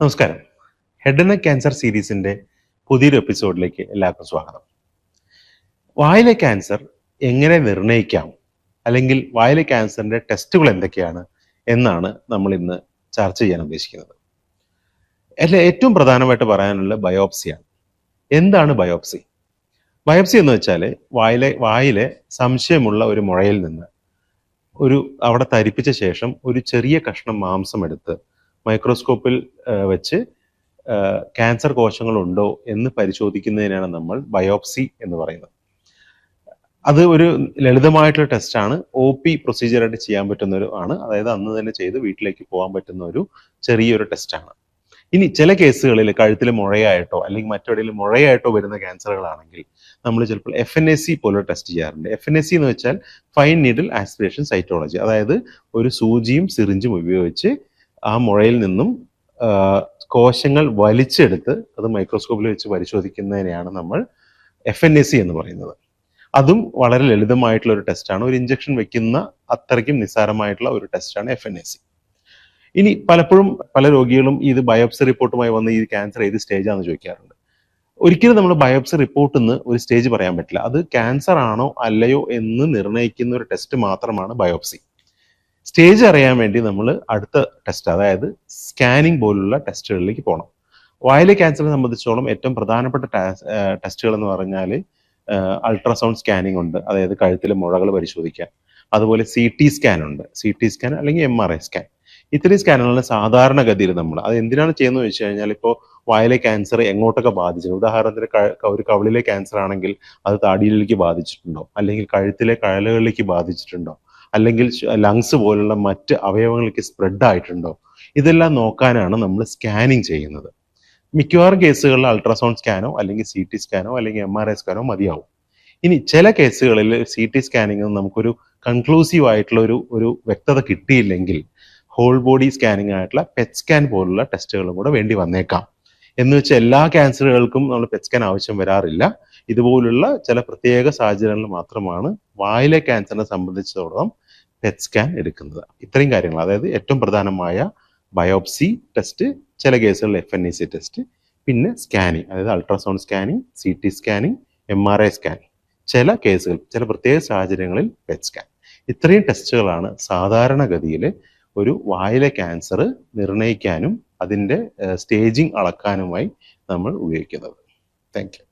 നമസ്കാരം. Head and cancer സീരീസിന്റെ പുതിയൊരു എപ്പിസോഡിലേക്ക് എല്ലാവർക്കും സ്വാഗതം. വായിലെ ക്യാൻസർ എങ്ങനെ നിർണയിക്കാം അല്ലെങ്കിൽ വായിലെ ക്യാൻസറിന്റെ ടെസ്റ്റുകൾ എന്തൊക്കെയാണ് എന്നാണ് നമ്മൾ ഇന്ന് ചർച്ച ചെയ്യാൻ ഉദ്ദേശിക്കുന്നത്. അല്ലെ ഏറ്റവും പ്രധാനമായിട്ട് പറയാനുള്ള ബയോപ്സിയാണ് എന്താണ് ബയോപ്സി? ബയോപ്സി എന്ന് വെച്ചാൽ വായിലെ വായിലെ സംശയമുള്ള ഒരു മുഴയിൽ നിന്ന് ഒരു അവിടെ തരിപ്പിച്ച ശേഷം ഒരു ചെറിയ കഷ്ണം മാംസം എടുത്ത് മൈക്രോസ്കോപ്പിൽ വെച്ച് ക്യാൻസർ കോശങ്ങളുണ്ടോ എന്ന് പരിശോധിക്കുന്നതിനാണ് നമ്മൾ ബയോപ്സി എന്ന് പറയുന്നത്. അത് ഒരു ലളിതമായിട്ടുള്ള ടെസ്റ്റാണ്. ഒ പി പ്രൊസീജിയറായിട്ട് ചെയ്യാൻ പറ്റുന്ന ഒരു ആണ്. അതായത് അന്ന് തന്നെ ചെയ്ത് വീട്ടിലേക്ക് പോകാൻ പറ്റുന്ന ഒരു ചെറിയൊരു ടെസ്റ്റാണ്. ഇനി ചില കേസുകളിൽ കഴുത്തിൽ മുഴയായിട്ടോ അല്ലെങ്കിൽ മറ്റെവിടെയെങ്കിലും മുഴയായിട്ടോ വരുന്ന ക്യാൻസറുകളാണെങ്കിൽ നമ്മൾ ചിലപ്പോൾ എഫ് എൻ എസ് സി പോലുള്ള ടെസ്റ്റ് ചെയ്യാറുണ്ട്. എഫ് എൻ എസ് സി എന്ന് വെച്ചാൽ ഫൈൻ നീഡിൽ ആസ്പിറേഷൻ സൈറ്റോളജി. അതായത് ഒരു സൂചിയും സിറിഞ്ചും ഉപയോഗിച്ച് ആ മുഴയിൽ നിന്നും കോശങ്ങൾ വലിച്ചെടുത്ത് അത് മൈക്രോസ്കോപ്പിൽ വെച്ച് പരിശോധിക്കുന്നതിനെയാണ് നമ്മൾ എഫ് എൻ എസ് സി എന്ന് പറയുന്നത്. അതും വളരെ ലളിതമായിട്ടുള്ള ഒരു ടെസ്റ്റാണ് ഒരു ഇഞ്ചക്ഷൻ വെക്കുന്ന അത്രയ്ക്കും നിസ്സാരമായിട്ടുള്ള ഒരു ടെസ്റ്റാണ് എഫ് എൻ എസ് സി ഇനി പലപ്പോഴും പല രോഗികളും ഇത് ബയോപ്സി റിപ്പോർട്ടുമായി വന്ന് ഈ ക്യാൻസർ ഏത് സ്റ്റേജാണെന്ന് ചോദിക്കാറുണ്ട്. ഒരിക്കലും നമ്മൾ ബയോപ്സി റിപ്പോർട്ട് എന്ന് ഒരു സ്റ്റേജ് പറയാൻ പറ്റില്ല. അത് ക്യാൻസർ ആണോ അല്ലയോ എന്ന് നിർണയിക്കുന്ന ഒരു ടെസ്റ്റ് മാത്രമാണ് ബയോപ്സി. സ്റ്റേജ് അറിയാൻ വേണ്ടി നമ്മൾ അടുത്ത ടെസ്റ്റ് അതായത് സ്കാനിങ് പോലുള്ള ടെസ്റ്റുകളിലേക്ക് പോകണം വയലെ ക്യാൻസറിനെ സംബന്ധിച്ചോളം ഏറ്റവും പ്രധാനപ്പെട്ട ടെസ്റ്റുകൾ എന്ന് പറഞ്ഞാൽ അൾട്രാസൗണ്ട് സ്കാനിങ് ഉണ്ട്. അതായത് കഴുത്തിലെ മുഴകൾ പരിശോധിക്കാൻ. അതുപോലെ സി ടി സ്കാൻ ഉണ്ട്. സി ടി സ്കാൻ അല്ലെങ്കിൽ എം ആർ ഐ സ്കാൻ. ഇത്രയും സ്കാനുകളാണ് സാധാരണഗതിയിൽ നമ്മൾ അത് എന്തിനാണ് ചെയ്യുന്നത് വെച്ച് കഴിഞ്ഞാൽ ഇപ്പോൾ വായിലെ ക്യാൻസർ എങ്ങോട്ടൊക്കെ ബാധിച്ചത് ഉദാഹരണത്തിന് ഒരു കവിളിലെ ക്യാൻസർ ആണെങ്കിൽ അത് താടിയിലേക്ക് ബാധിച്ചിട്ടുണ്ടോ? അല്ലെങ്കിൽ കഴുത്തിലെ കഴലുകളിലേക്ക് ബാധിച്ചിട്ടുണ്ടോ? അല്ലെങ്കിൽ ലങ്സ് പോലുള്ള മറ്റ് അവയവങ്ങളിലേക്ക് സ്പ്രെഡ് ആയിട്ടുണ്ടോ? ഇതെല്ലാം നോക്കാനാണ് നമ്മൾ സ്കാനിങ് ചെയ്യുന്നത്. മിക്കവാറും കേസുകളിൽ അൾട്രാസൗണ്ട് സ്കാനോ അല്ലെങ്കിൽ സി ടി സ്കാനോ അല്ലെങ്കിൽ എം ആർ ഐ സ്കാനോ മതിയാവും. ഇനി ചില കേസുകളിൽ സി ടി സ്കാനിങ് നമുക്കൊരു കൺക്ലൂസീവ് ആയിട്ടുള്ള ഒരു ഒരു വ്യക്തത കിട്ടിയില്ലെങ്കിൽ ഹോൾ ബോഡി സ്കാനിങ് ആയിട്ടുള്ള പെറ്റ് സ്കാൻ പോലുള്ള ടെസ്റ്റുകളും കൂടെ വേണ്ടി വന്നേക്കാം. എന്ന് വെച്ചാൽ എല്ലാ ക്യാൻസറുകൾക്കും നമ്മൾ പെറ്റ് സ്കാൻ ആവശ്യം വരാറില്ല. ഇതുപോലുള്ള ചില പ്രത്യേക സാഹചര്യങ്ങളിൽ മാത്രമാണ് വായിലെ ക്യാൻസറിനെ സംബന്ധിച്ചിടത്തോളം പെറ്റ് സ്കാൻ എടുക്കുന്നത്. ഇത്രയും കാര്യങ്ങൾ. അതായത് ഏറ്റവും പ്രധാനമായ ബയോപ്സി ടെസ്റ്റ് ചില കേസുകളിൽ F N E C test പിന്നെ സ്കാനിങ് അതായത് ultrasound scanning C T scanning M R I scanning ചില കേസുകൾ ചില പ്രത്യേക സാഹചര്യങ്ങളിൽ പെറ്റ് സ്കാൻ ഇത്രയും ടെസ്റ്റുകളാണ് സാധാരണഗതിയിൽ ഒരു വായിലെ ക്യാൻസർ നിർണയിക്കാനും അതിന്റെ സ്റ്റേജിങ് അളക്കാനുമായി നമ്മൾ ഉപയോഗിക്കുന്നത്. Thank you